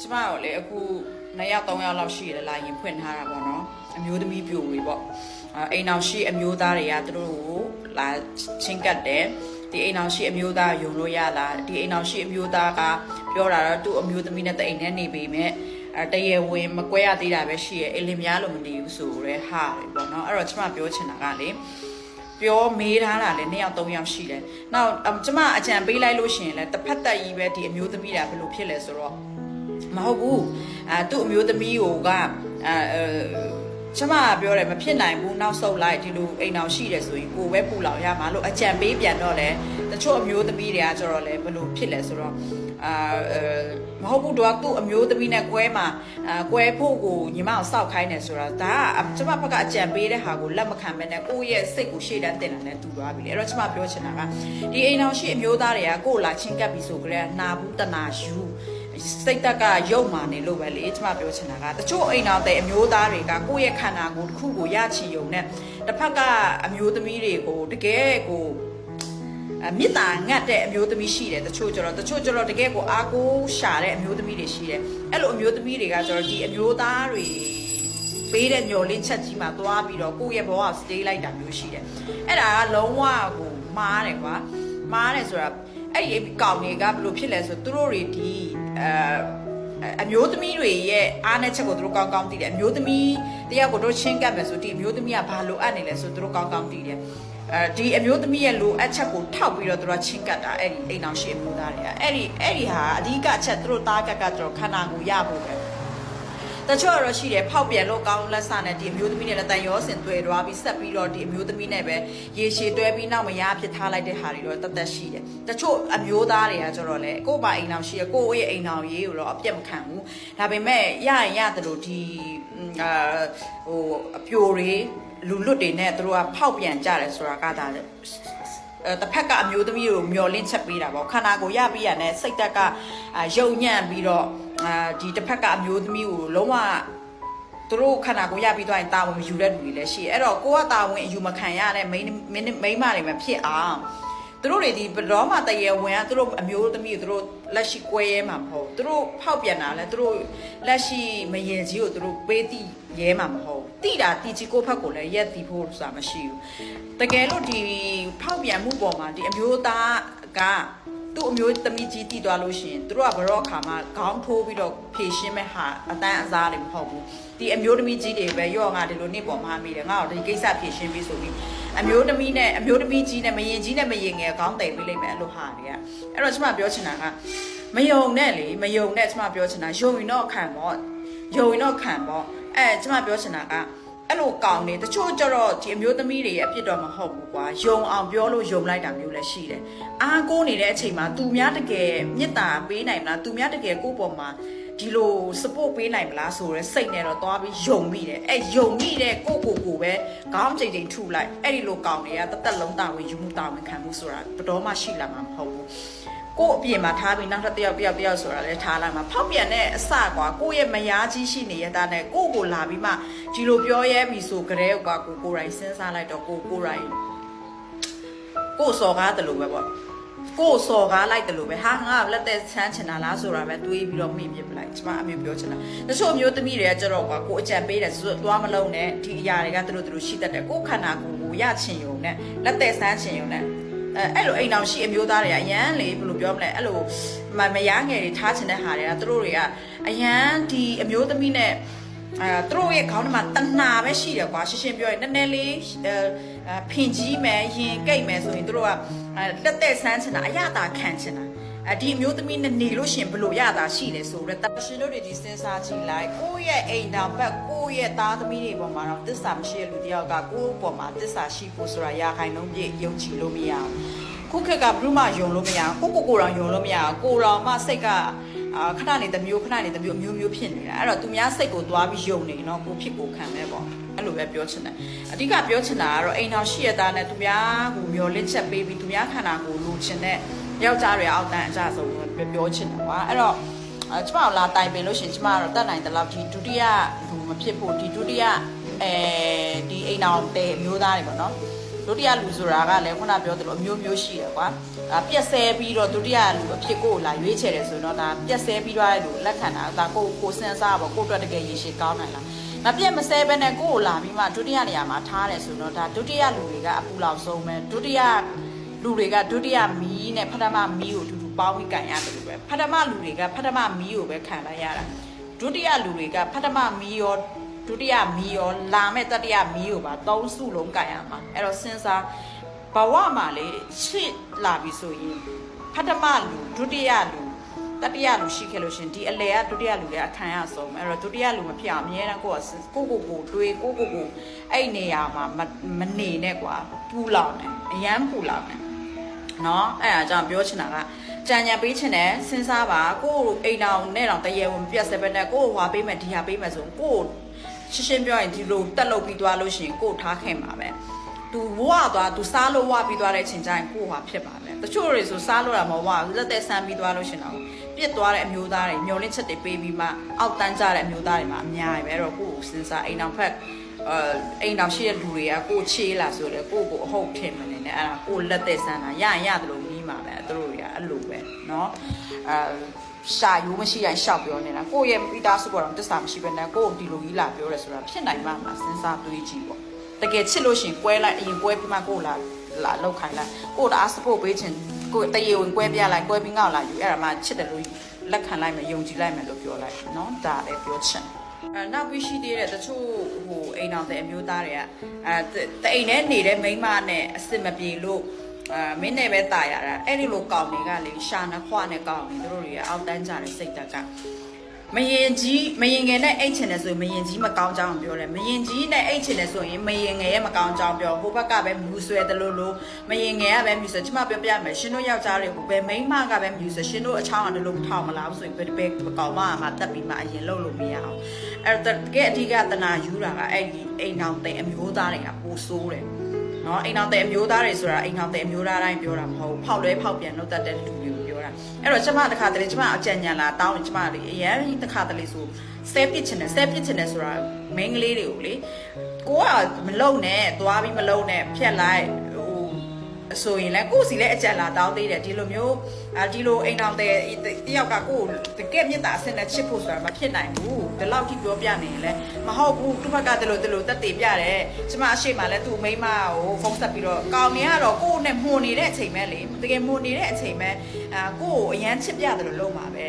ကျမတို့လေအခု2ယောက်3ယောက်လောက်ရှိရလာရင်ဖွင့်ထားတာပေါ့နော်အမျိုးသမီးပြိုတွေပေါ့အဲအိမ်အောင်ရှိအမျိုးသားတွေကသူတို့ကိုလာချင်းကတ်တယ်ဒီအိမ်အောင်ရှိအမျိုးသားယုံလို့ရလားဒီအိမ်အောင်ရှိအမျိုးသားကပြောတာတော့သူ့အမျိုးသမီးနဲ့တအိမ်နဲ့နေပေမဲ့အဲတရေဝင်မကွဲရသေးတာပဲရှိရဲ့အိမ်လင်များလို့မနေဘူးဆိုရဲဟာတယ်ပေါ့နော်အဲ့တော့ကျမပြောချင်တာကလေပြောမေးထားတာလည်းနှစ်ယောက်သုံးယောက်ရှိတယ်။နောက်အမ်ကျမအကြံပေးလိုက်လို့ရှိရင်လည်းတစ်ဖက်သက်ကြီးပဲဒီအမျိုးသမီးတာဘယ်လိုဖြစ်လဲဆိုတော့ မဟုတ်ဘူး။အဲသူ့အမျိုးသမီးကိုကအဲအဲကျမကပြောတယ်မဖြစ်နိုင်ဘူးနောက်ဆုတ်လိုက်ဒီလိုအိမ်အောင်ရှိတယ်ဆိုရင်ကိုယ်ပဲပူလောင်ရမှာလို့အကြံပေးပြန်တော့လေတချို့အမျိုးသမီးတွေကကျတော့လေဘယ်လိုဖြစ်လဲဆိုတော့အာအဲမဟုတ်ဘူးတော့သူ့အမျိုးသမီးနဲ့ကွဲမှာအာကွဲဖို့ကိုညီမအောင်စောက်ခိုင်းတယ်ဆိုတာဒါကကျမဘက်ကအကြံပေးတဲ့ဟာကိုလက်မခံဘဲနဲ့ကိုယ့်ရဲ့စိတ်ကိုရှေ့တန်းတင်တာနဲ့တူသွားပြီလေအဲ့တော့ကျမပြောချင်တာကဒီအိမ်အောင်ရှိအမျိုးသားတွေကကိုယ်လာချင်းကပ်ပြီဆိုကြတဲ့နာဘူးတနာယူ စိတ်တက်ကရုပ်မာနေလို့ပဲလေကျမပြောချင်တာကတချို့အိမ်အောင်တဲ့အမျိုးသားတွေကကိုယ့်ရဲ့ခန္ဓာကိုယ်တစ်ခုကိုရချီုံနဲ့တစ်ဖက်ကအမျိုးသမီးတွေကိုတကယ်ကိုအမြစ်တာငတ်တဲ့အမျိုးသမီးရှိတယ်တချို့ကျတော့တချို့ကျတော့တကယ်ကိုအားကိုးရှာတဲ့အမျိုးသမီးတွေရှိတယ်အဲ့လိုအမျိုးသမီးတွေကကျတော့ဒီအမျိုးသားတွေပေးတဲ့ညော်လင်းချက်ကြီးမှာသွားပြီးတော့ကိုယ့်ရဲ့ဘဝကို stay လိုက်တာမျိုးရှိတယ်အဲ့ဒါကလုံးဝကိုမားတယ်ကွာမားတယ်ဆိုတာ အဲ့ဒီကောင်တွေကဘယ်လိုဖြစ်လဲဆိုတော့သူတို့တွေဒီအဲအမျိုးသမီးတွေရဲ့အားနဲ့ချက်ကိုသူတို့ကောင်းကောင်းသိတယ်အမျိုးသမီးတယောက်ကိုတို့ချင်းကပ်မယ်ဆိုဒီအမျိုးသမီးကဘာလိုအပ်နေလဲဆိုသူတို့ကောင်းကောင်းသိတယ်အဲဒီအမျိုးသမီးရဲ့လိုအပ်ချက်ကိုထောက်ပြီးတော့သူတို့ချင်းကပ်တာအဲ့ဒီအိမ်အောင်ရှိအမျိုးသားတွေကအဲ့ဒီအဲ့ဒီဟာအဓိကအချက်သူတို့သားကပ်ကပ်တော့ခန္ဓာကိုယ်ရဖို့ပဲ တချို့ကတော့ရှိတယ်ဖောက်ပြန်လို့ကောင်းလက်စနဲ့ဒီအမျိုးသမီးနဲ့လည်းတန်ရောစင်တွေ့သွားပြီးဆက်ပြီးတော့ဒီအမျိုးသမီးနဲ့ပဲရေရှည်တွဲပြီးနောက်မရဖြစ်ထားလိုက်တဲ့ဟာတွေတော့တသက်ရှိတယ်တချို့အမျိုးသားတွေကကျတော့လေကို့ပါအိမ်အောင်ရှိရကိုယ့်ရဲ့အိမ်အောင်ရေးကိုတော့အပြတ်မခံဘူးဒါပေမဲ့ရရင်ရတယ်လို့ဒီအာဟိုအပြိုတွေလူလွတ်တွေနဲ့သူတို့ကဖောက်ပြန်ကြတယ်ဆိုတာကဒါအဲတစ်ဖက်ကအမျိုးသမီးကိုမျောလင့်ချက်ပေးတာပေါ့ခန္ဓာကိုယ်ရပြီးရတဲ့စိတ်တက်ကအာယုံညံ့ပြီးတော့ အာဒီတစ်ဖက်ကအမျိုးသမီးကိုလုံးဝသူတို့ခန္ဓာကိုယ်ရပြီးသွားရင်တာဝန်မယူတဲ့လူတွေလည်းရှိတယ်အဲ့တော့ကိုကတာဝန်အယူမခံရတဲ့မိန်းမိန်းမိန်းမတွေမဖြစ်အောင်သူတို့တွေဒီဘတော်မှတရေဝင်ကသူတို့အမျိုးသမီးကိုသူတို့လက်ရှိကွဲရဲမှာမဟုတ်သူတို့ဖောက်ပြန်တာလဲသူတို့လက်ရှိမရင်ကြီးကိုသူတို့ပေးတိရဲမှာမဟုတ်တိတာတီချီကိုဖက်ကိုလည်းရက်တီဖို့ဆိုတာမရှိဘူးတကယ်လို့ဒီဖောက်ပြန်မှုပေါ်မှာဒီအမျိုးသားက သူ့အမျိုးသမီးကြီးတည်သွားလို့ရှိရင်သူတို့ကဘရော့ခါမှာခေါင်းထိုးပြီးတော့ဖြည့်ရှင်းမဲ့ဟာအတန်းအစားတွေမဟုတ်ဘူးဒီအမျိုးသမီးကြီးတွေပဲရော့ငါဒီလိုနေ့ပေါ်မှာမိတယ်ငါ့ကိုဒီကိစ္စဖြည့်ရှင်းပြီးဆိုပြီးအမျိုးသမီးနဲ့အမျိုးသမီးကြီးနဲ့မရင်ကြီးနဲ့မရင်ငယ်ခေါင်းတိတ်ပေးလိုက်မယ်အဲ့လိုဟာတွေကအဲ့တော့ကျွန်မပြောချင်တာကမယုံနဲ့လေမယုံနဲ့ကျွန်မပြောချင်တာယုံရင်တော့ခံပေါ့ယုံရင်တော့ခံပေါ့အဲကျွန်မပြောချင်တာက အဲ့လိုကောင်းနေတချို့ကျတော့ဒီအမျိုးသမီးတွေရဲ့အဖြစ်တော့မဟုတ်ဘူးကွာယုံအောင်ပြောလို့ယုံလိုက်တာမျိုးလည်းရှိတယ်အားကိုးနေတဲ့အချိန်မှာသူများတကယ်မေတ္တာပေးနိုင်မလားသူများတကယ်ကိုယ့်ပေါ်မှာဒီလို support ပေးနိုင်မလားဆိုရဲစိတ်နဲ့တော့သွားပြီးယုံမိတယ်အဲယုံမိတဲ့ကိုယ့်ကိုယ်ကိုပဲခေါင်းချိန်ချိန်ထုလိုက်အဲ့ဒီလိုကောင်းတွေကတသက်လုံးတာဝန်ယူမှုတာဝန်ခံမှုဆိုတာဘယ်တော့မှရှိလာမှာမဟုတ်ဘူး ကိုယ့်အပြင်မှာထားပြီးနောက်ထပ်တစ်ယောက်တစ်ယောက်တစ်ယောက်ဆိုတာလည်းထားလိုက်မှာဖောက်ပြန်တဲ့အစကွာကိုယ့်ရဲ့မယားကြီးရှိနေရတာနဲ့ကိုယ့်ကိုလာပြီးမှဒီလိုပြောရဲပြီဆိုကြတဲ့ကွာကိုကိုယ်တိုင်စဉ်းစားလိုက်တော့ကိုကိုယ်တိုင်ကိုယ်စော်ကားတယ်လို့ပဲပေါ့ကိုယ်စော်ကားလိုက်တယ်လို့ပဲဟာငါလက်သက်ဆန်းချင်တာလားဆိုတာပဲတွေးပြီးတော့မိပြပလိုက်ကျမအမျိုးပြောချင်တာတချို့အမျိုးသမီးတွေကကြတော့ကွာကိုယ်အကြံပေးတယ်ဆိုတော့သွားမလုံးနဲ့ဒီအရာတွေကသူတို့သူတို့ရှိတတ်တယ်ကိုယ်ခန္ဓာကိုယ်ကိုရချင်ယုံနဲ့လက်သက်ဆန်းချင်ယုံနဲ့ အဲအဲ့လိုအိမ်အောင်ရှိအမျိုးသားတွေကအရန်လေဘယ်လိုပြောမလဲအဲ့လိုမမရငယ်တွေထားချင်တဲ့ဟာတွေကသူတို့တွေကအရန်ဒီအမျိုးသမီးနဲ့အဲသူတို့ရဲ့ခေါင်းထဲမှာတဏှာပဲရှိတယ်ကွာရှင်းရှင်းပြောရင်နည်းနည်းလေးအဲဖင်ကြီးမယ်ရင်ကိတ်မယ်ဆိုရင်သူတို့ကအဲတက်တက်ဆန်းချင်တာအရသာခံချင်တာ အဒီအမျိုးသမီးနဲ့နေလို့ရှရင်ဘလို့ရတာရှိလဲဆိုတော့တရှင်တို့တွေဒီစဉ်းစားကြည့်လိုက်ကိုယ့်ရဲ့အိမ်တောင်ဘက်ကိုယ့်ရဲ့သားသမီးတွေပေါ်မှာတော့တစ္ဆာမရှိတဲ့လူတယောက်ကကိုယ့်ပေါ်မှာတစ္ဆာရှိဖို့ဆိုတာရာခိုင်နှုန်းပြည့်ယုံကြည်လို့မရဘူးခုခေတ်ကဘယ်မှယုံလို့မရဘူးကိုကိုကိုတော်ယုံလို့မရဘူးကိုတော်မှစိတ်ကအာခဏနေတစ်မျိုးခဏနေတစ်မျိုးအမျိုးမျိုးဖြစ်နေတာအဲ့တော့သူများစိတ်ကိုသွားပြီးယုံနေနော်ကိုဖြစ်ကိုခံမဲ့ပေါ့အဲ့လိုပဲပြောချင်တယ်အဓိကပြောချင်တာကတော့အိမ်တော်ရှိရတာနဲ့သူများကိုမျောလင့်ချက်ပေးပြီးသူများခန္ဓာကိုလိုချင်တဲ့ ယောက်ျားတွေအောက်တန်းအကြဆုံးပြောချင်တယ်ကွာအဲ့တော့အဲကျမတို့လာတိုင်ပင်လို့ရှရင်ကျမတို့တတ်နိုင်တဲ့လောက်ဒီဒုတိယလူမဖြစ်ဖို့ဒီဒုတိယအဲဒီအိမ်တော်တဲ့အမျိုးသားတွေပေါ့နော်ဒုတိယလူဆိုတာကလည်းခုနပြောသလိုအမျိုးမျိုးရှိတယ်ကွာဒါပြက်ဆဲပြီးတော့ဒုတိယလူအဖြစ်ကိုလာရွေးချယ်တယ်ဆိုတော့ဒါပြက်ဆဲပြီးတော့အဲ့လိုလက်ခံတာဒါကိုကိုစဉ်းစားပါကိုအတွက်တကယ်ရည်ရှိကောင်းနိုင်လားမပြက်မဆဲပဲနဲ့ကိုကိုလာပြီးမှဒုတိယနေရာမှာထားတယ်ဆိုတော့ဒါဒုတိယလူတွေကအပူလောက်ဆုံးပဲဒုတိယ လူတွေကဒုတိယမီးနဲ့ပထမမီးကိုအတူတူပေါင်းပြီးကန်ရတယ်လို့ပဲပထမလူတွေကပထမမီးကိုပဲခံလိုက်ရတာဒုတိယလူတွေကပထမမီးရောဒုတိယမီရောလာမဲ့တတိယမီကိုပါသုံးစုလုံးကန်ရမှာအဲ့တော့စဉ်းစားဘဝမှာလေရှစ်လာပြီဆိုရင်ပထမလူဒုတိယလူတတိယလူရှိခဲ့လို့ရှရင်ဒီအလေကဒုတိယလူလည်းအခမ်းရဆုံးအဲ့တော့ဒုတိယလူမဖြစ်အောင်အမြဲတမ်းကိုယ့်ကကိုကိုကိုတွေးကိုကိုကိုအဲ့နေရာမှာမနေနဲ့ကွာပူလောင်တယ်အရန်ပူလောင်တယ် เนาะအဲ့ဒါကြောင့်ပြောချင်တာကကြံကြံပေးချင်တယ်စဉ်းစားပါကိုယ့်အိမ်တော်နဲ့တော့တရေဝင်ပြက်စပဲနဲ့ကိုယ့်ဟွာပေးမယ်ဒီဟာပေးမယ်ဆိုရင်ကိုယ့်ရှင်းရှင်းပြောရင်ဒီလိုတက်လုပ်ပြီးသွားလို့ရှိရင်ကိုယ့်ထားခင်ပါပဲသူဝါသွားသူစားလို့ဝါပြီးသွားတဲ့အချိန်ကျရင်ကိုယ့်ဟာဖြစ်ပါမယ်တချို့တွေဆိုစားလို့တာမဟုတ်ဝါလက်သက်ဆန်းပြီးသွားလို့ရှိရင်တော့ပြစ်သွားတဲ့အမျိုးသားတွေမျောလင့်ချက်တွေပေးပြီးမှအောက်တန်းကြတဲ့အမျိုးသားတွေမှာအများကြီးပဲအဲ့တော့ကိုယ့်ကိုစဉ်းစားအိမ်တော်ဖက် အဲအိမ်တော်ရှိတဲ့လူတွေကကိုယ်ချေးလာဆိုလေကိုယ့်ကိုအဟုတ်ထင်မနေနဲ့အဲ့ဒါကိုယ်လက်သက်ဆန်းတာရရင်ရတယ်လို့ပြီးမှာပဲသူတို့တွေကအဲ့လိုပဲเนาะအဲရှာယူမရှိရင်ရှောက်ပြောနေတာကိုယ့်ရဲ့မိသားစုပေါ်တော့တစ္ဆာမရှိဘဲနဲ့ကိုယ့်ကိုဒီလိုကြီးလာပြောရဲဆိုတာဖြစ်နိုင်မှာမလားစဉ်းစားတွေးကြည့်ပေါ့တကယ်ချစ်လို့ရှရင်ကွဲလိုက်အရင်ကွဲပြီးမှကိုယ်လာလာလောက်ခိုင်းလိုက်ကိုယ်တအား support ပေးခြင်းကိုယ်တရေဝင်ကွဲပြလိုက်ကွဲပြီးငေါ့လာယူအဲ့ဒါမှချစ်တယ်လို့လက်ခံလိုက်မယ်ယုံကြည်လိုက်မယ်လို့ပြောလိုက်เนาะဒါလည်းပြောချင်တယ် အဲနောက်ပြီးရှိသေးတဲ့တချို့ဟိုအိမ်အောင်တဲ့အမျိုးသားတွေကအဲတအိမ်ထဲနေတဲ့မိန်းမနဲ့အစ်စ်မပြေလို့အာမင်းနဲ့ပဲตายရတာအဲ့ဒီလိုကောင်းတွေကလေရှာနှခွနဲ့ကောင်းနေတို့တွေကအောက်တန်းကြတဲ့စိတ်တက်က မရင်ကြီးမရင်ငယ်နဲ့အိတ်ချင်တယ်ဆိုရင်မရင်ကြီးမကောင်းကြောင်းပြောတယ်မရင်ကြီးနဲ့အိတ်ချင်တယ်ဆိုရင်မရင်ငယ်ရဲ့မကောင်းကြောင်းပြောဟိုဘက်ကပဲမြူဆွဲတယ်လို့လို့မရင်ငယ်ကပဲမြူဆွဲကျမပြောပြမယ်ရှင်တို့ယောက်ျားတွေကိုပဲမိန်းမကပဲမြူဆွဲရှင်တို့အချောင်းကလည်းလို့ထောင်မလားဆိုရင်ဘယ်ဘယ်ကောင်မမှတက်ပြီးမှအရင်လှုပ်လို့မရအောင်အဲ့တော့တကယ်အဓိကတနာယူတာကအဲ့ဒီအိမ်အောင်တဲ့အမျိုးသားတွေကပိုဆိုးတယ်နော်အိမ်အောင်တဲ့အမျိုးသားတွေဆိုတာအိမ်အောင်တဲ့အမျိုးသားတိုင်းပြောတာမဟုတ်ဘူးဖောက်လဲဖောက်ပြန်လုပ်တတ်တဲ့လူတွေကိုပြောတာ အဲ့တော့ကျမတခါတလေကျမအကြံဉာဏ်လာတောင်းရင်ကျမလေအရင်တခါတလေဆိုဆဲပစ်ချင်တယ်ဆဲပစ်ချင်တယ်ဆိုတာမိန်းကလေးတွေကိုလေကိုကမလုံနဲ့သွားပြီးမလုံနဲ့ဖြက်လိုက်ဟိုအ ဆိုရင်လည်းကိုယ်စီလည်းအကြံလာတောင်းသေးတယ်ဒီလိုမျိုးအာဒီလိုအိမ်အောင်တဲ့တယောက်ကကိုယ်တကယ်မြတ်တာအစနဲ့ချစ်ဖို့ဆိုတာမဖြစ်နိုင်ဘူးဒီလောက်ထိပြောပြနေရင်လည်းမဟုတ်ဘူးသူ့ဘက်ကတလို့တလို့တက်တည်ပြတယ်ကျမအရှိမလည်းသူ့မိန်းမကိုဖုန်းဆက်ပြီးတော့ကောင်းနေရတော့ကိုယ်နဲ့မှုန်နေတဲ့အချိန်ပဲလေတကယ်မှုန်နေတဲ့အချိန်ပဲအာကိုယ်ကိုအရန်ချစ်ပြတယ်လို့လုပ်မှာပဲ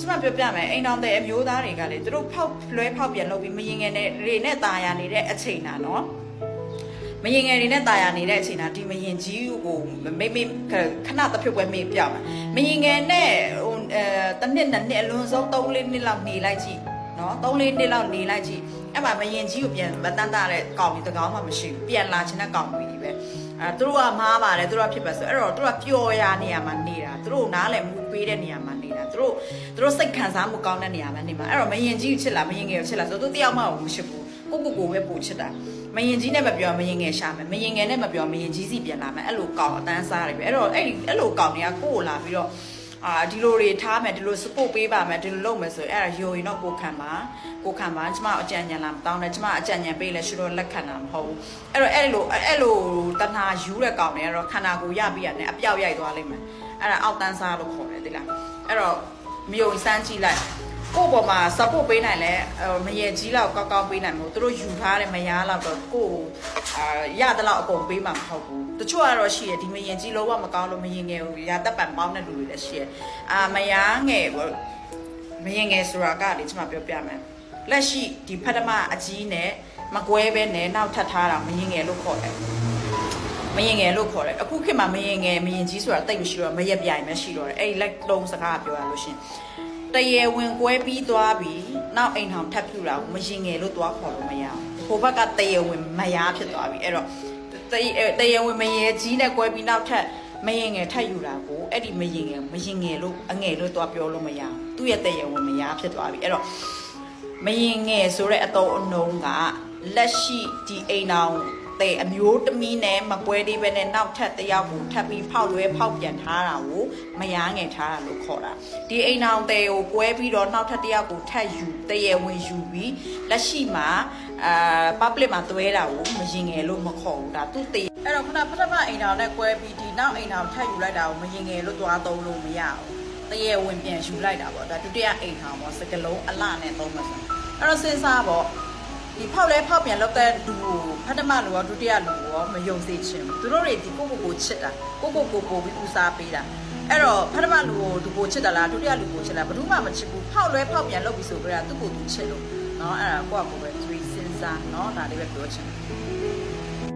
ကျမပြောပြမယ်အိမ်တော်တဲ့အမျိုးသားတွေကလေသူတို့ဖောက်လွဲဖောက်ပြန်လုပ်ပြီးမရင်ငယ်နဲ့ရေနဲ့ตาရနေတဲ့အချိန်တာနော် မရင်ငယ်တွေနဲ့တာယာနေတဲ့အချိန်တာဒီမရင်ကြီးကိုမိမိခဏတစ်ဖြုတ်ပွဲမေ့ပြမယ်မရင်ငယ်နဲ့ဟိုအဲတစ်နှစ်နှစ်နှစ်အလွန်ဆုံး3လေးနှစ်လောက်နေလိုက်ကြည့်နော်3လေးနှစ်လောက်နေလိုက်ကြည့်အဲ့မှာမရင်ကြီးကိုပြန်မတန်းတာတဲ့ကောင်ကြီးတကောင်မှမရှိဘူးပြန်လာချင်တဲ့ကောင်ကြီးပဲအဲသူတို့ကမားပါတယ်သူတို့ကဖြစ်ပါဆိုအဲ့တော့သူတို့ကပျော်ရာနေရာမှာနေတာသူတို့နားလည်းမူပေးတဲ့နေရာမှာနေတာသူတို့သူတို့စိတ်ခံစားမှုကောင်းတဲ့နေရာမှာနေမှာအဲ့တော့မရင်ကြီးကိုချစ်လားမရင်ငယ်ကိုချစ်လားဆိုတော့သူတယောက်မှမရှိဘူးကိုကိုကိုပဲပို့ချစ်တာ မရင်ကြီးနဲ့မပြောမရင်ငယ်ရှာမယ်မရင်ငယ်နဲ့မပြောမရင်ကြီးစီပြန်လာမယ်အဲ့လိုကောင်းအတန်းစားတယ်ပဲအဲ့တော့အဲ့ဒီအဲ့လိုကောင်းတွေကကိုယ်လာပြီးတော့အာဒီလိုတွေထားမယ်ဒီလို support ပေးပါမယ်ဒီလိုလုပ်မယ်ဆိုရင်အဲ့ဒါယိုရင်တော့ကိုခံပါကိုခံပါကျမအကြံဉာဏ်လာမတောင်းနဲ့ကျမအကြံဉာဏ်ပေးလဲရှိတော့လက်ခံတာမဟုတ်ဘူးအဲ့တော့အဲ့လိုအဲ့လိုတဏှာယူတဲ့ကောင်းတွေကတော့ခန္ဓာကိုယ်ရပြီးရတယ်အပြောက်ရိုက်သွားလိမ့်မယ်အဲ့ဒါအောက်တန်းစားလို့ခေါ်တယ်တိလားအဲ့တော့မယုံစမ်းကြည့်လိုက် ကိုယ့်ပေါ်မှာ support ပေးနိုင်လဲမရေကြီးလောက်ကောက်ကောက်ပေးနိုင်မို့သူတို့ယူထားတဲ့မယားလောက်တော့ကိုယ်အာရတဲ့လောက်အကုန်ပေးမှာမဟုတ်ဘူးတချို့ကတော့ရှိရဒီမရင်ကြီးလုံးဝမကောင်းလို့မရင်ငယ်ဘူးရတက်ပံပေါင်းတဲ့လူတွေလည်းရှိရအာမယားငယ်ပေါ့မရင်ငယ်ဆိုတာကလေကျွန်မပြောပြမယ်လက်ရှိဒီဖတ်တမအကြီးနဲ့မကွဲပဲနဲ့နောက်ထပ်ထားတာမရင်ငယ်လို့ခေါ်တယ်မရင်ငယ်လို့ခေါ်တယ်အခုခေတ်မှာမရင်ငယ်မရင်ကြီးဆိုတာတိတ်မရှိတော့မရက်ပြိုင်မရှိတော့တယ်အဲ့ဒီလက်လုံးစကားပြောရလို့ရှင် တရေဝင်ကွဲပြီးသွားပြီးနောက်အိမ်ထောင်ထပ်ပြူတာကိုမရင်ငယ်လို့သွားခေါ်လို့မရဘူးဟိုဘက်ကတရေဝင်မယားဖြစ်သွားပြီအဲ့တော့တရေတရေဝင်မရေကြီးနဲ့ကွဲပြီးနောက်ထပ်မရင်ငယ်ထပ်ယူတာကိုအဲ့ဒီမရင်ငယ်မရင်ငယ်လို့အငယ်လို့သွားပြောလို့မရဘူးသူ့ရဲ့တရေဝင်မယားဖြစ်သွားပြီအဲ့တော့မရင်ငယ်ဆိုတဲ့အတုံးအနှုံးကလက်ရှိဒီအိမ်ထောင် တဲ့အမျိုးသမီးနဲ့မပွဲသေးပဲနဲ့နောက်ထပ်တစ်ယောက်ကိုထပ်ပြီးဖောက်လွဲဖောက်ပြန်ထားတာကိုမယားငယ်ထားတာလို့ခေါ်တာဒီအိမ်အောင်တဲ့ကိုကွဲပြီးတော့နောက်ထပ်တစ်ယောက်ကိုထပ်ယူတရေဝင်ယူပြီးလက်ရှိမှာအာ public မှာသွဲတာကိုမရင်ငယ်လို့မခေါ်ဘူးဒါသူတေအဲ့တော့ခုနပထမအိမ်ထောင်နဲ့ကွဲပြီးဒီနောက်အိမ်ထောင်ထပ်ယူလိုက်တာကိုမရင်ငယ်လို့သွားသုံးလို့မရဘူးတရေဝင်ပြန်ယူလိုက်တာပေါ့ဒါဒုတိယအိမ်ထောင်ပေါ့စကလုံးအလှနဲ့သုံးမှာဆိုအဲ့တော့စဉ်းစားပေါ့ ဒီဖောက်လဲဖောက်ပြန်လောက်တဲ့လူကိုပထမလူရောဒုတိယလူရောမယုံစေချင်ဘူးသူတို့တွေဒီကိုကိုကိုချစ်တာကိုကိုကိုပိုပြီးဦးစားပေးတာအဲ့တော့ပထမလူကိုသူကိုချစ်တာလားဒုတိယလူကိုချစ်လားဘယ်သူမှမချစ်ဘူးဖောက်လဲဖောက်ပြန်လောက်ပြီးဆိုကြတာသူ့ကိုသူချစ်လို့နော်အဲ့ဒါကိုကကိုပဲသူစဉ်းစားနော်ဒါလေးပဲပြောချင်တယ်